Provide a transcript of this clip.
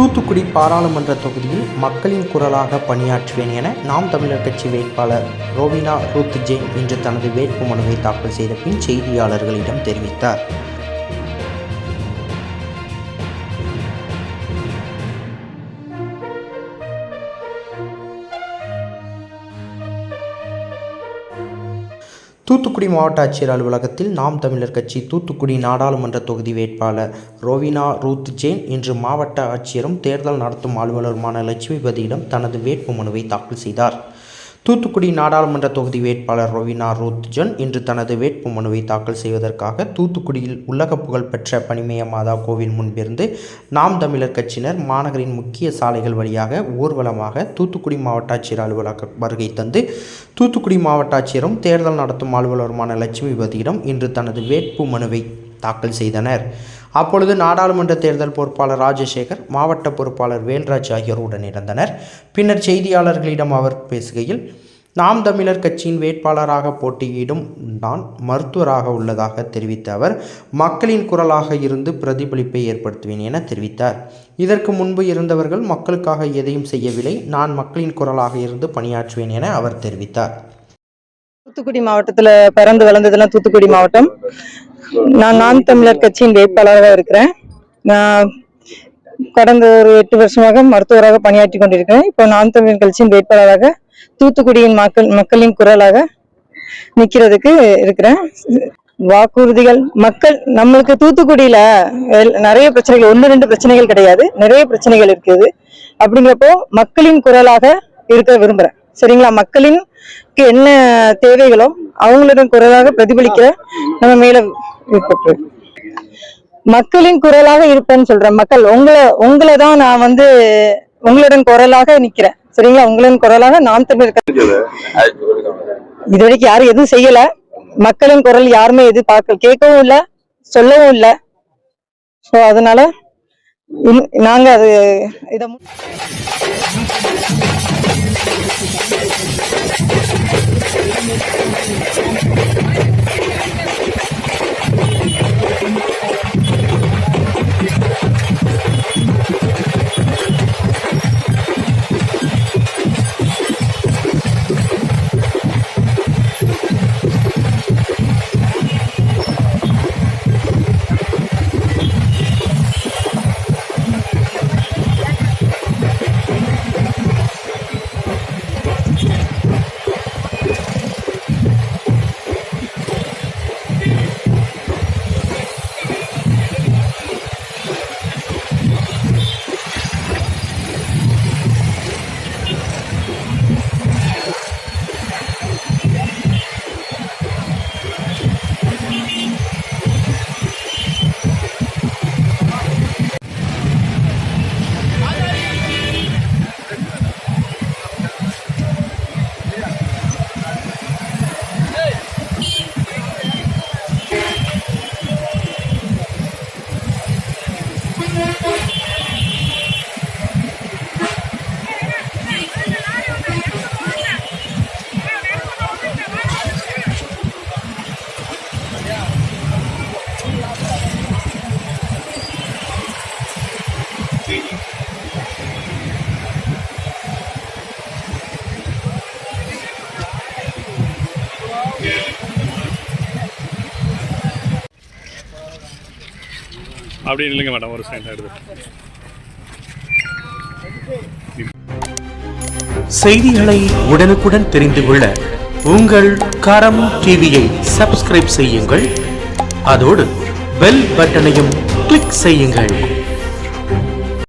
தூத்துக்குடி பாராளுமன்ற தொகுதியில் மக்களின் குரலாக பணியாற்றுவேன் என நாம் தமிழர் கட்சி வேட்பாளர் ரோவினா ரூத் ஜெயின் இன்று தனது வேட்பு மனுவை தாக்கல் செய்த பின் செய்தியாளர்களிடம் தெரிவித்தார். தூத்துக்குடி மாவட்ட ஆட்சியர் அலுவலகத்தில் நாம் தமிழர் கட்சி தூத்துக்குடி நாடாளுமன்ற தொகுதி வேட்பாளர் ரோவினா ரூத் ஜெயின் இன்று மாவட்ட ஆட்சியரும் தேர்தல் நடத்தும் அலுவலருமான லட்சுமிபதியிடம் தனது வேட்புமனுவை தாக்கல் செய்தார். தூத்துக்குடி நாடாளுமன்ற தொகுதி வேட்பாளர் ரோவினா ரோத்ஜன் இன்று தனது வேட்பு மனுவை தாக்கல் செய்வதற்காக தூத்துக்குடியில் உலக புகழ்பெற்ற பனிமய மாதா கோவில் முன்பிருந்து நாம் தமிழர் கட்சியினர் மாநகரின் முக்கிய சாலைகள் வழியாக ஊர்வலமாக தூத்துக்குடி மாவட்ட ஆட்சியர் அலுவலக வருகை தந்து தூத்துக்குடி மாவட்ட ஆட்சியரும் தேர்தல் நடத்தும் அலுவலருமான லட்சுமிபதியிடம் இன்று தனது வேட்பு மனுவை தாக்கல் செய்தனர். அப்பொழுது நாடாளுமன்ற தேர்தல் பொறுப்பாளர் ராஜசேகர் மாவட்ட பொறுப்பாளர் வேல்ராஜ் ஆகியோருடன் இருந்தனர் பின்னர் செய்தியாளர்களிடம் அவர் பேசுகையில் நாம் தமிழர் கட்சியின் வேட்பாளராக போட்டியிடும் நான் மருத்துவராக உள்ளதாக தெரிவித்த அவர் மக்களின் குரலாக இருந்து பிரதிபலிப்பை ஏற்படுத்துவேன் என தெரிவித்தார். இதற்கு முன்பு இருந்தவர்கள் மக்களுக்காக எதையும் செய்யவில்லை நான் மக்களின் குரலாக இருந்து பணியாற்றுவேன் என அவர் தெரிவித்தார். தூத்துக்குடி மாவட்டத்தில் பிறந்து வளர்ந்ததெல்லாம் தூத்துக்குடி மாவட்டம். நான் நான் தமிழர் கட்சியின் வேட்பாளராக இருக்கிறேன். நான் கடந்த ஒரு எட்டு வருஷமாக மருத்துவராக பணியாற்றி கொண்டிருக்கிறேன். இப்போ நான் தமிழர் கட்சியின் வேட்பாளராக தூத்துக்குடியின் மக்கள் மக்களின் குரலாக நிக்கிறதுக்கு இருக்கிறேன். வாக்குறுதிகள் மக்கள் நம்மளுக்கு தூத்துக்குடியில நிறைய பிரச்சனைகள் ஒன்று ரெண்டு பிரச்சனைகள் கிடையாது. நிறைய பிரச்சனைகள் இருக்குது. அப்படிங்கிறப்போ மக்களின் குரலாக இருக்க விரும்புறேன். சரிங்களா? மக்களின் என்ன தேவைகளோ அவங்களோட குரலாக பிரதிபலிக்க நம்ம மேல விருப்பப்படுறேன் மக்களின் குரலாக இருப்பேன்னு சொல்றேன். மக்கள் உங்களை உங்களை தான் நான் வந்து உங்களுடன் குரலாக நிக்கிறேன். சரிங்களா? உங்களின் குரலாக நான் தமிழ் இது வரைக்கும் யாரும் எதுவும் செய்யல. மக்களின் குரல் யாருமே எதுவும் பார்க்க கேட்கவும் இல்லை சொல்லவும் இல்லை. ஸோ அதனால நாங்க அது இதை அப்படி இல்லைங்க மேடம் ஒரு செகண்ட் எடுத்து. செய்திகளை உடனுக்குடன் தெரிந்து கொள்ள உங்கள் கரம் டிவியை சப்ஸ்கிரைப் செய்யுங்கள். அதோடு பெல் பட்டனையும் கிளிக் செய்யுங்கள்.